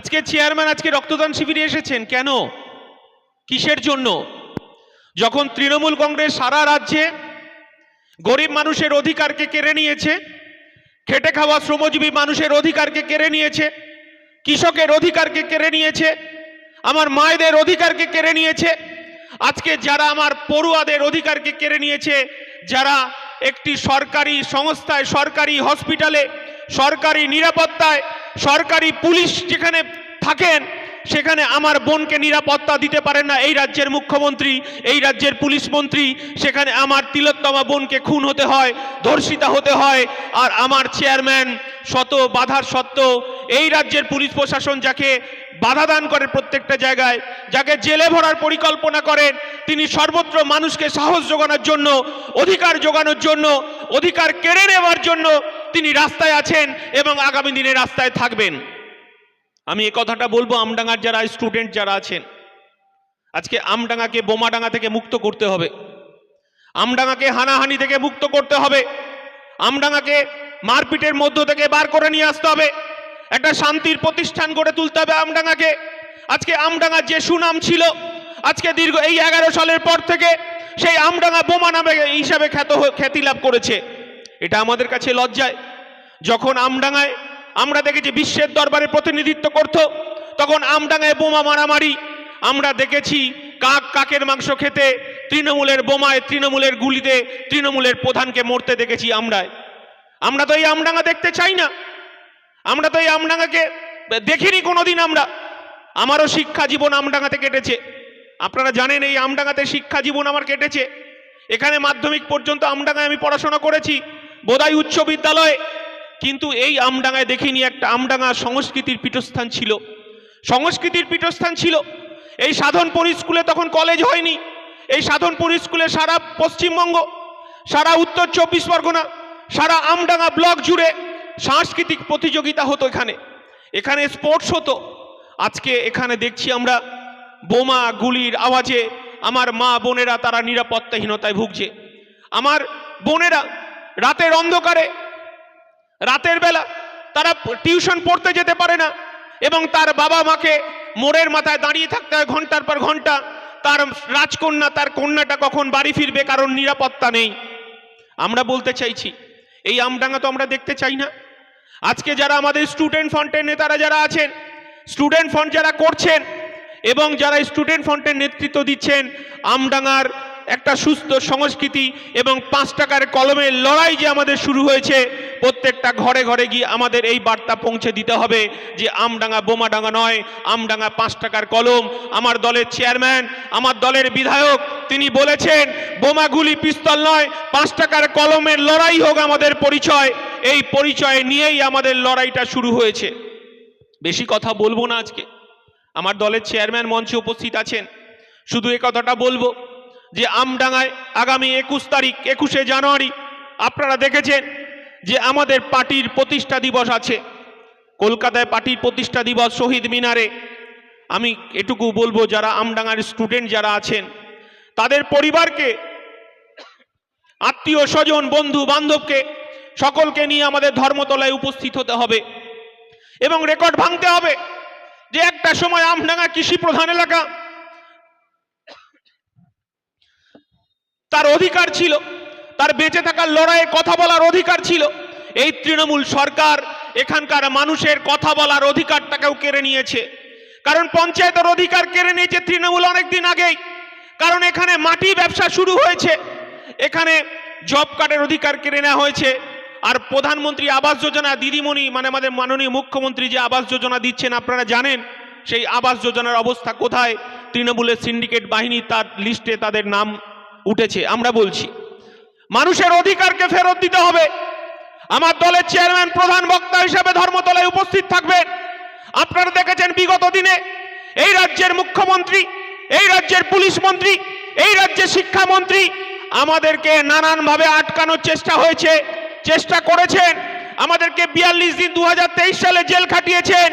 আজকে চেয়ারম্যান আজকে রক্তদান শিবিরে এসেছেন, কেন? কিসের জন্য? যখন তৃণমূল কংগ্রেস সারা রাজ্যে গরিব মানুষের অধিকারকে কেড়ে নিয়েছে, খেটে খাওয়া শ্রমজীবী মানুষের অধিকারকে কেড়ে নিয়েছে, কৃষকের অধিকারকে কেড়ে নিয়েছে, আমার মায়েদের অধিকারকে কেড়ে নিয়েছে, আজকে যারা আমার পড়ুয়াদের অধিকারকে কেড়ে নিয়েছে, যারা একটি সরকারি সংস্থায়, সরকারি হসপিটালে সরকারি নিরাপত্তায়, সরকারি পুলিশ যেখানে থাকেন, সেখানে আমার বোনকে নিরাপত্তা দিতে পারেন না। এই রাজ্যের মুখ্যমন্ত্রী, এই রাজ্যের পুলিশ মন্ত্রী, সেখানে আমার তিলোত্তমা বোনকে খুন হতে হয়, ধর্ষিতা হতে হয়, আর আমার চেয়ারম্যান শত বাধার সত্ত্বেও এই রাজ্যের পুলিশ প্রশাসন যাকে বাধা দান করে প্রত্যেকটা জায়গায়, যাকে জেলে ভরার পরিকল্পনা করেন, তিনি সর্বত্র মানুষকে সাহস যোগানোর জন্য, অধিকার যোগানোর জন্য, অধিকার কেড়ে নেওয়ার জন্য তিনি রাস্তায় আছেন এবং আগামী দিনে রাস্তায় থাকবেন। আমি এ কথাটা বলব আমডাঙ্গার যারা স্টুডেন্ট যারা আছেন, আজকে আমডাঙ্গাকে বোমাডাঙ্গা থেকে মুক্ত করতে হবে। আমডাঙ্গাকে হানাহানি থেকে মুক্ত করতে হবে। আমডাঙ্গাকে মারপিটের মধ্য থেকে বার করে নিয়ে আসতে হবে। একটা শান্তির প্রতিষ্ঠান গড়ে তুলতে হবে আমডাঙ্গাকে। আজকে আমডাঙ্গার যে সুনাম ছিল, আজকে দীর্ঘ এই এগারো সালের পর থেকে সেই আমডাঙ্গা বোমা নামে হিসাবে খ্যাত খ্যাতি লাভ করেছে। এটা আমাদের কাছে লজ্জায়। যখন আমডাঙ্গায়, আমরা দেখেছি বিশ্বের দরবারে প্রতিনিধিত্ব করত, তখন আমডাঙ্গায় বোমা মারামারি। আমরা দেখেছি কাক কাকের মাংস খেতে, তৃণমূলের বোমায় তৃণমূলের গুলিতে তৃণমূলের প্রধানকে মরতে দেখেছি আমরায় আমরা তো এই আমডাঙ্গা দেখতে চাই না। আমরা তো এই আমডাঙ্গাকে দেখিনি কোনোদিন আমরা। আমারও শিক্ষা জীবন আমডাঙ্গাতে কেটেছে। আপনারা জানেন এই আমডাঙ্গাতে শিক্ষা জীবন আমার কেটেছে। এখানে মাধ্যমিক পর্যন্ত আমডাঙ্গায় আমি পড়াশোনা করেছি। বোধাই উচ্চ বিদ্যালয়ে কিন্তু এই আমডাঙায় দেখিনি একটা আমডাঙ্গা সংস্কৃতির পীঠস্থান ছিল। সংস্কৃতির পীঠস্থান ছিল। এই সাধনপুর স্কুলে তখন কলেজ হয়নি। এই সাধনপুর স্কুলে সারা পশ্চিমবঙ্গ, সারা উত্তর চব্বিশ পরগনা, সারা আমডাঙা ব্লক জুড়ে সাংস্কৃতিক প্রতিযোগিতা হতো এখানে। এখানে স্পোর্টস হতো। আজকে এখানে দেখছি আমরা বোমা গুলির আওয়াজে আমার মা বোনেরা তারা নিরাপত্তাহীনতায় ভুগছে। আমার বোনেরা রাতের অন্ধকারে রাতের বেলা তারা টিউশন পড়তে যেতে পারে না এবং তার বাবা মাকে মোড়ের মাথায় দাঁড়িয়ে থাকতে হয় ঘণ্টার পর ঘণ্টা। তার রাজকন্যা, তার কন্যাটা কখন বাড়ি ফিরবে কারণ নিরাপত্তা নেই। আমরা বলতে চাইছি, এই আমডাঙ্গা তো আমরা দেখতে চাই না। আজকে যারা আমাদের স্টুডেন্ট ফ্রন্টের নেতারা যারা আছেন, স্টুডেন্ট ফ্রন্ট যারা করছেন এবং যারা স্টুডেন্ট ফ্রন্টের নেতৃত্ব দিচ্ছেন, আমডাঙ্গার একটা সুস্থ সংস্কৃতি এবং পাঁচ টাকার কলমের লড়াই যে আমাদের শুরু হয়েছে, প্রত্যেকটা ঘরে ঘরে গিয়ে আমাদের এই বার্তা পৌঁছে দিতে হবে যে আমডাঙ্গা বোমাডাঙ্গা নয়, আমডাঙ্গা পাঁচ টাকার কলম। আমার দলের চেয়ারম্যান, আমার দলের বিধায়ক, তিনি বলেছেন, বোমাগুলি পিস্তল নয়, পাঁচ টাকার কলমের লড়াই হোক আমাদের পরিচয়। এই পরিচয় নিয়েই আমাদের লড়াইটা শুরু হয়েছে। বেশি কথা বলব না আজকে। আমার দলের চেয়ারম্যান মঞ্চে উপস্থিত আছেন। শুধু এ কথাটা বলব যে আমডাঙ্গায় আগামী একুশ তারিখ, একুশে জানুয়ারি, আপনারা দেখেছেন যে আমাদের পার্টির প্রতিষ্ঠা দিবস আছে। কলকাতায় পার্টির প্রতিষ্ঠা দিবস শহীদ মিনারে। আমি এটুকু বলব, যারা আমডাঙ্গার স্টুডেন্ট যারা আছেন, তাদের পরিবারকে, আত্মীয় স্বজন, বন্ধু বান্ধবকে, সকলকে নিয়ে আমাদের ধর্মতলায় উপস্থিত হতে হবে। এবং রেকর্ড ভাঙতে হবে যে একটা সময় আমডাঙ্গা কৃষি প্রধান এলাকা তার অধিকার ছিল, তার বেঁচে থাকার লড়াইয়ে কথা বলার অধিকার ছিল। এই তৃণমূল সরকার এখানকার মানুষের কথা বলার অধিকারটাকেও কেড়ে নিয়েছে। কারণ পঞ্চায়েতের অধিকার কেড়ে নিয়েছে তৃণমূল অনেকদিন আগেই। কারণ এখানে মাটি ব্যবসা শুরু হয়েছে, এখানে জব কার্ডের অধিকার কেড়ে নেওয়া হয়েছে। আর প্রধানমন্ত্রী আবাস যোজনা, দিদিমণি মানে আমাদের মাননীয় মুখ্যমন্ত্রী যে আবাস যোজনা দিচ্ছেন, আপনারা জানেন, সেই আবাস যোজনার অবস্থা কোথায়? তৃণমূলের সিন্ডিকেট বাহিনী তার লিস্টে তাদের নাম উঠেছে, আমরা বলছি। মানুষের অধিকারকে ফেরত দিতে হবে। আমার দলের চেয়ারম্যান, প্রধান বক্তা হিসেবে ধর্মতলায় উপস্থিত থাকবেন আপনারা দেখেছেন বিগত দিনে এই রাজ্যের মুখ্যমন্ত্রী, এই রাজ্যের পুলিশ মন্ত্রী, এই রাজ্যের শিক্ষামন্ত্রী আমাদেরকে নানানভাবে আটকানোর চেষ্টা হয়েছে, চেষ্টা করেছেন। আমাদেরকে বিয়াল্লিশ দিন দু হাজার তেইশ সালে জেল খাটিয়েছেন।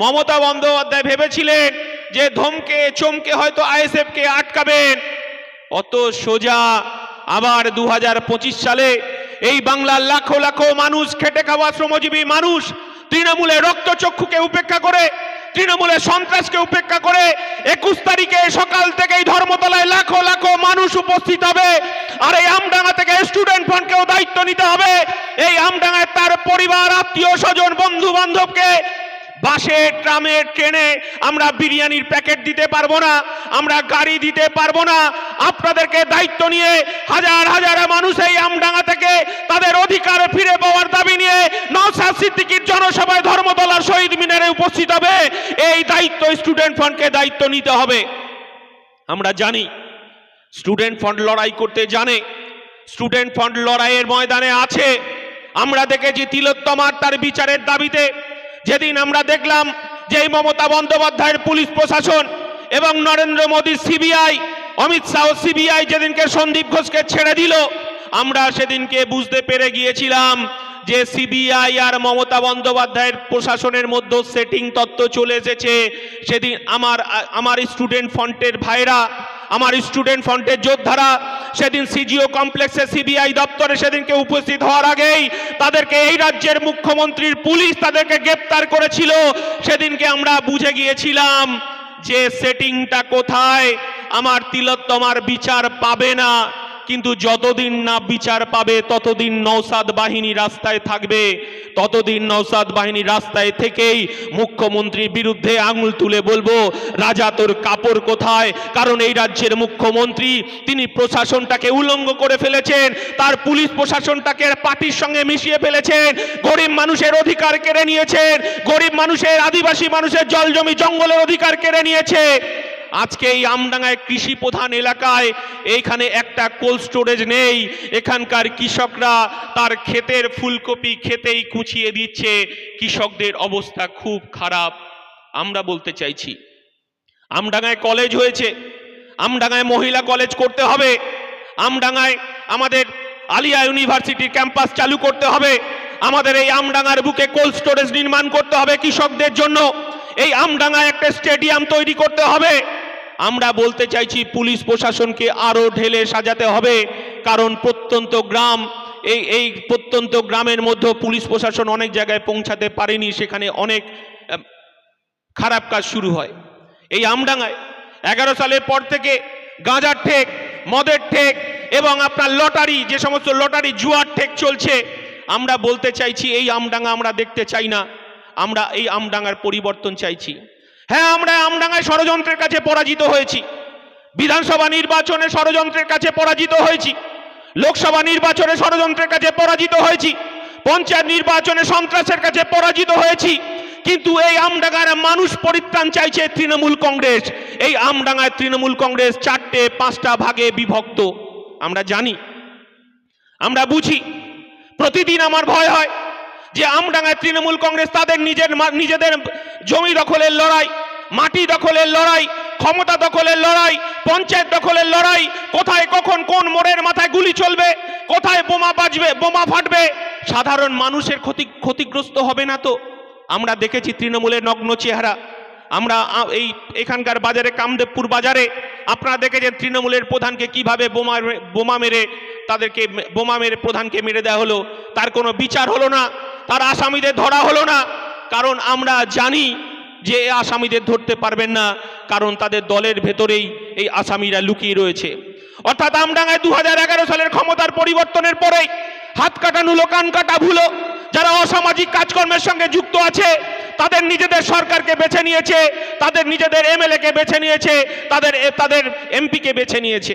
মমতা বন্দ্যোপাধ্যায় ভেবেছিলেন যে ধমকে, চমকে হয়তো আইএসএফকে আটকাবেন। অত সোজা আবার দু হাজার পঁচিশ সালে এই বাংলার লাখো লাখো মানুষ, খেটে খাওয়া শ্রমজীবী মানুষ তৃণমূলের রক্তচক্ষুকে উপেক্ষা করে তৃণমূলের সন্ত্রাসকে উপেক্ষা করে একুশ তারিখে সকাল থেকেই ধর্মতলায় লাখো লাখো মানুষ উপস্থিত হবে। আর এই আমডাঙ্গা থেকে স্টুডেন্ট ফান্ডকেও দায়িত্ব নিতে হবে। এই আমডাঙ্গায় তার পরিবার, আত্মীয়, স্বজন, বন্ধু বান্ধবকে বাসে, ট্রামে, ট্রেনে আমরা বিরিয়ানির প্যাকেট দিতে পারব না, আমরা গাড়ি দিতে পারব না আপনাদেরকে দায়িত্ব নিয়ে হাজার হাজার মানুষ এই আমডাঙ্গা থেকে তাদের অধিকার ফিরে পাওয়ার দাবি নিয়ে নওশাদ সিদ্দিকীর জনসভায় ধর্মতলার শহীদ মিনারে উপস্থিত হবে। এই দায়িত্ব স্টুডেন্ট ফান্ডকে দায়িত্ব নিতে হবে। আমরা জানি, স্টুডেন্ট ফান্ড লড়াই করতে জানে, স্টুডেন্ট ফান্ড লড়াইয়ের ময়দানে আছে। আমরা দেখেছি তিলোত্তমার তার বিচারের দাবিতে যেদিন আমরা দেখলাম যে মমতা বন্দ্যোপাধ্যায়ের পুলিশ প্রশাসন এবং নরেন্দ্র মোদীর সিবিআই অমিত শাহ সিবিআই যেদিনকে সন্দীপ ঘোষকে ছেড়ে দিল, আমরা সেদিনকে বুঝতে পেরে গিয়েছিলাম যে সিবিআই আর মমতা বন্দ্যোপাধ্যায়ের প্রশাসনের মধ্যে সেটিং তত্ত্ব চলে এসেছে। সেদিন আমার আমার স্টুডেন্ট ফ্রন্টের ভাইরা, আমার স্টুডেন্ট ফ্রন্টের যোদ্ধারা, সেদিন সিজিও কমপ্লেক্সে সিবিআই দপ্তরে সেদিনকে উপস্থিত হওয়ার আগেই তাদেরকে এই রাজ্যের মুখ্যমন্ত্রীর পুলিশ তাদেরকে গ্রেপ্তার করেছিল। সেদিনকে আমরা বুঝে গিয়েছিলাম যে সেটিংটা কোথায়। আমার তিলোত্তমার বিচার পাবে না। কিন্তু যতদিন না বিচার পাবে, ততদিন নৌসাদ বাহিনী রাস্তায় থাকবে। ততদিন নৌসাদ বাহিনী রাস্তায় থেকেই মুখ্যমন্ত্রীর বিরুদ্ধে আঙুল তুলে বলব, রাজা তোর কাপড় কোথায়? কারণ এই রাজ্যের মুখ্যমন্ত্রী, তিনি প্রশাসনটাকে উলঙ্গ করে ফেলেছেন, তার পুলিশ প্রশাসনটাকে পার্টির সঙ্গে মিশিয়ে ফেলেছেন, গরিব মানুষের অধিকার কেড়ে নিয়েছেন, গরিব মানুষের আদিবাসী মানুষের জল জমি জঙ্গলের অধিকার কেড়ে নিয়েছে। আজকে এই আমডাঙ্গায় কৃষি প্রধান এলাকায় এইখানে একটা কোল্ড স্টোরেজ নেই। এখানকার কৃষকরা তার ক্ষেতের ফুলকপি খেতেই কুচিয়ে দিচ্ছে। কৃষকদের অবস্থা খুব খারাপ। আমরা বলতে চাইছি, আমডাঙ্গায় কলেজ হয়েছে, আমডাঙ্গায় মহিলা কলেজ করতে হবে, আমডাঙ্গায় আমাদের আলিয়া ইউনিভার্সিটির ক্যাম্পাস চালু করতে হবে, আমাদের এই আমডাঙ্গার বুকে কোল্ড স্টোরেজ নির্মাণ করতে হবে কৃষকদের জন্য। এই আমডাঙ্গায় একটা স্টেডিয়াম তৈরি করতে হবে। আমরা বলতে চাইছি পুলিশ প্রশাসনকে আরও ঢেলে সাজাতে হবে, কারণ প্রত্যন্ত গ্রাম, এই এই প্রত্যন্ত গ্রামের মধ্যে পুলিশ প্রশাসন অনেক জায়গায় পৌঁছাতে পারেনি, সেখানে অনেক খারাপ কাজ শুরু হয়। এই আমডাঙ্গায় এগারো সালের পর থেকে গাঁজার ঠেক, মদের ঠেক এবং আপনার লটারি, যে সমস্ত লটারি, জুয়ার ঠেক চলছে, আমরা বলতে চাইছি এই আমডাঙ্গা আমরা দেখতে চাই না, আমরা এই আমডাঙ্গার পরিবর্তন চাইছি। হ্যাঁ আমরা আমডাঙ্গায় ষড়যন্ত্রের কাছে পরাজিত হয়েছি। বিধানসভা নির্বাচনে ষড়যন্ত্রের কাছে পরাজিত হয়েছি। লোকসভা নির্বাচনে ষড়যন্ত্রের কাছে পরাজিত হয়েছি। পঞ্চায়েত নির্বাচনে সন্ত্রাসের কাছে পরাজিত হয়েছি। কিন্তু এই আমডাঙ্গার মানুষ পরিত্রাণ চাইছে তৃণমূল কংগ্রেস। এই আমডাঙ্গায় তৃণমূল কংগ্রেস চারটে, পাঁচটা ভাগে বিভক্ত। আমরা জানি, আমরা বুঝি। প্রতিদিন আমার ভয় হয়। যে আমডাঙ্গায় তৃণমূল কংগ্রেস তাদের নিজের নিজেদের জমি দখলের লড়াই, মাটি দখলের লড়াই, ক্ষমতা দখলের লড়াই, পঞ্চায়েত দখলের লড়াই, কোথায়, কখন, কোন মোড়ের মাথায় গুলি চলবে, কোথায় বোমা বাজবে, বোমা ফাটবে, সাধারণ মানুষের ক্ষতি, ক্ষতিগ্রস্ত হবে না তো? আমরা দেখেছি তৃণমূলের নগ্ন চেহারা। আমরা এই, এখানকার বাজারে, কামদেবপুর বাজারে, আপনারা দেখেছেন তৃণমূলের প্রধানকে কীভাবে বোমা বোমা মেরে তাদেরকে বোমা মেরে প্রধানকে মেরে দেওয়া হলো, তার কোনো বিচার হলো না। তার আসামিদের ধরা হলো না। কারণ আমরা জানি যে আসামিদের ধরতে পারবেন না, কারণ তাদের দলের ভেতরেই এই আসামিরা লুকিয়ে রয়েছে। অর্থাৎ আমডাঙ্গায় দু হাজার এগারো সালের ক্ষমতার পরিবর্তনের পরেই হাত কাটা নুলো কান কাটা ভুলো, যারা অসামাজিক কাজকর্মের সঙ্গে যুক্ত আছে, তাদের নিজেদের সরকারকে বেছে নিয়েছে, তাদের নিজেদের এমএলএ কে বেছে নিয়েছে, তাদের তাদের এমপিকে বেছে নিয়েছে।